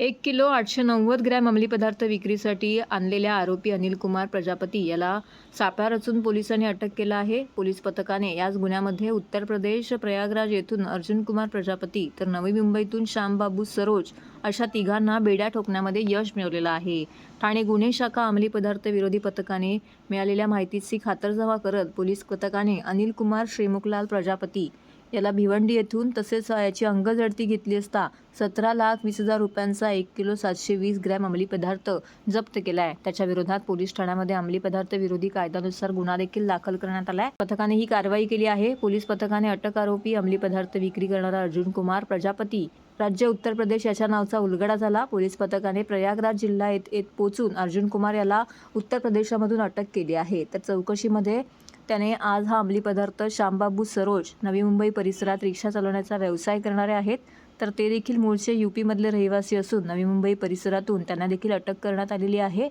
एक किलो आठशे नव्वद ग्रॅम अंमली पदार्थ विक्रीसाठी आणलेल्या आरोपी अनिल कुमार प्रजापती याला सापळा रचून पोलिसांनी अटक केला आहे. पोलीस पथकाने याच गुन्ह्यामध्ये उत्तर प्रदेश प्रयागराज येथून अर्जुन कुमार प्रजापती तर नवी मुंबईतून श्यामबाबू सरोज अशा तिघांना बेड्या ठोकण्यामध्ये यश मिळवलेलं आहे. ठाणे गुन्हे शाखा अंमली पदार्थ विरोधी पथकाने मिळालेल्या माहितीची खातरजमा करत पोलीस पथकाने अनिल कुमार श्रीमुखलाल प्रजापती याला भिवंडी येथून तसेच याची अंगझडती घेतली असता सतरा लाख वीस हजार रुपयांचा एक किलो सातशे वीस ग्रॅम अंमली पदार्थ जप्त केला आहे. त्याच्या विरोधात पोलीस ठाण्यामध्ये अंमली पदार्थ विरोधी कायद्यानुसार गुन्हा देखील दाखल करण्यात आला आहे. पथकाने ही कारवाई केली आहे. पोलीस पथकाने अटक आरोपी अंमली पदार्थ विक्री करणारा अर्जुन कुमार प्रजापती राज्य उत्तर प्रदेश याच्या नावचा उलगडा झाला. पोलीस पथकाने प्रयागराज जिल्हा येत येत पोहोचून अर्जुन कुमार याला उत्तर प्रदेशामधून अटक केली आहे. तर चौकशीमध्ये त्याने आज हा अंमली पदार्थ श्यामबाबू सरोज नवी मुंबई परिसरात रिक्षा चालवण्याचा व्यवसाय करणारे आहेत. तर ते देखील मूळचे यूपीमधले रहिवासी असून नवी मुंबई परिसरातून त्यांना देखील अटक करण्यात आलेली आहे.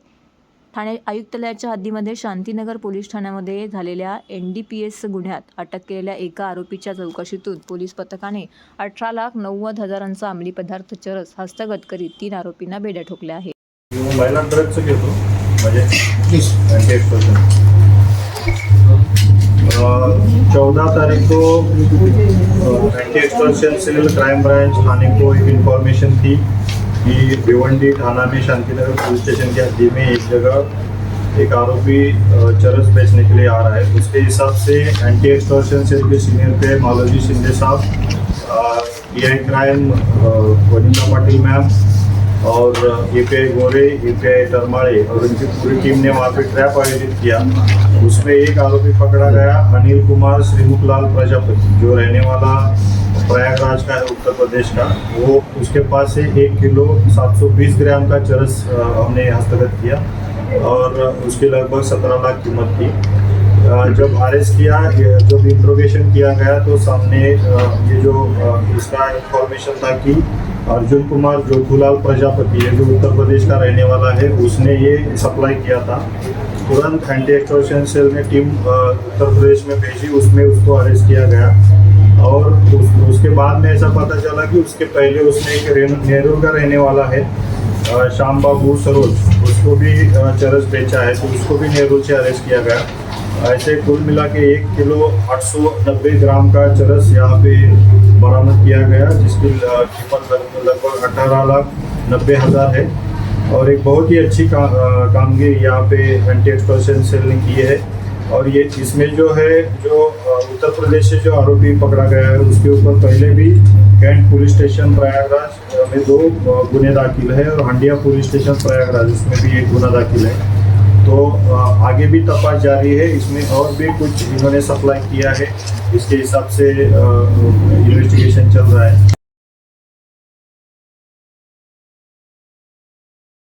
ठाणे आयुक्तालयाच्या हद्दीमध्ये शांतीनगर पोलीस ठाण्यामध्ये झालेल्या एन डी पी एस गुन्ह्यात अटक केलेल्या एका आरोपीच्या चौकशीतून पोलीस पथकाने अठरा लाख नव्वद हजारांचा अंमली पदार्थ चरस हस्तगत करीत तीन आरोपींना बेड्या ठोकल्या आहेत. चौदह तारीख को anti extortion cell crime branch थाने को एक इंफॉर्मेशन थी कि भिवंडी थाना में शांतिनगर पुलिस स्टेशन के हद्दी में एक जगह एक आरोपी चरस बेचने के लिए आ रहा है। उसके हिसाब से एंटी एक्सटॉर्शन सेल के सीनियर पे मालोजी शिंदे साहब D I crime Vanita Patil ma'am और A P I Gore A P I टरमाड़े और उनकी पूरी टीम ने वहाँ पे ट्रैप आयोजित किया। उसमें एक आरोपी पकड़ा गया, अनिल कुमार श्रीमुखलाल प्रजापति, जो रहने वाला प्रयागराज का है उत्तर प्रदेश का। वो उसके पास से एक किलो 720 ग्राम का चरस हमने हस्तगत किया और उसकी लगभग 17 लाख कीमत थी। जब अरेस्ट किया जब इंट्रोगेशन किया गया तो सामने ये जो इसका इंफॉर्मेशन था कि अर्जुन कुमार जोखूलाल प्रजापति है जो उत्तर प्रदेश का रहने वाला है उसने ये सप्लाई किया था। तुरंत एंटी एक्सटॉर्शन सेल ने टीम उत्तर प्रदेश में भेजी उसमें उसको अरेस्ट किया गया। और उस, उसके बाद में ऐसा पता चला कि उसके पहले उसने एक नेहरू का रहने वाला है श्याम बाबू सरोज। उसको भी चरस बेचा है तो उसको भी नेहरू से अरेस्ट किया गया। ऐसे कुल मिला के एक किलो आठ सौ नब्बे ग्राम का चरस यहाँ पे बरामद किया गया जिसकी कीमत लगभग अठारह लाख नब्बे हज़ार है। और एक बहुत ही अच्छी का, कामगिरी यहाँ पे एंटी एक्सटॉर्शन सेल ने की है। और ये इसमें जो है जो उत्तर प्रदेश से जो आरोपी पकड़ा गया है उसके ऊपर पहले भी कैंट पुलिस स्टेशन प्रयागराज में दो गुने दाखिल है और हंडिया पुलिस स्टेशन प्रयागराज उसमें भी एक गुना दाखिल है। तो आगे भी तपास जारी है। इसमें और भी कुछ इन्होंने सप्लाई किया है। इसके हिसाब से इन्वेस्टिगेशन चल रहा है।